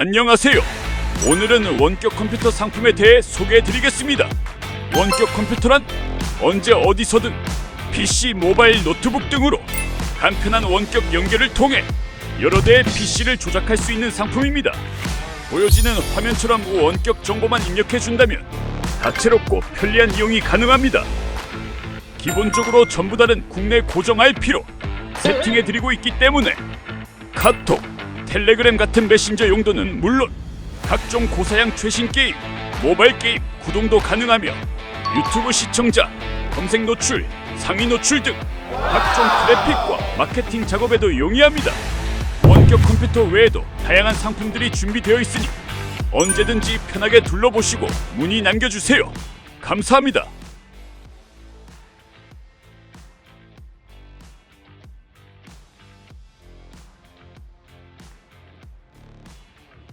안녕하세요. 오늘은 원격 컴퓨터 상품에 대해 소개해 드리겠습니다. 원격 컴퓨터란 언제 어디서든 PC, 모바일, 노트북 등으로 간편한 원격 연결을 통해 여러 대의 PC를 조작할 수 있는 상품입니다. 보여지는 화면처럼 원격 정보만 입력해 준다면 다채롭고 편리한 이용이 가능합니다. 기본적으로 전부 다른 국내 고정 IP로 세팅해 드리고 있기 때문에 카톡, 텔레그램 같은 메신저 용도는 물론 각종 고사양 최신 게임, 모바일 게임 구동도 가능하며 유튜브 시청자, 검색 노출, 상위 노출 등 각종 트래픽과 마케팅 작업에도 용이합니다. 원격 컴퓨터 외에도 다양한 상품들이 준비되어 있으니 언제든지 편하게 둘러보시고 문의 남겨주세요. 감사합니다.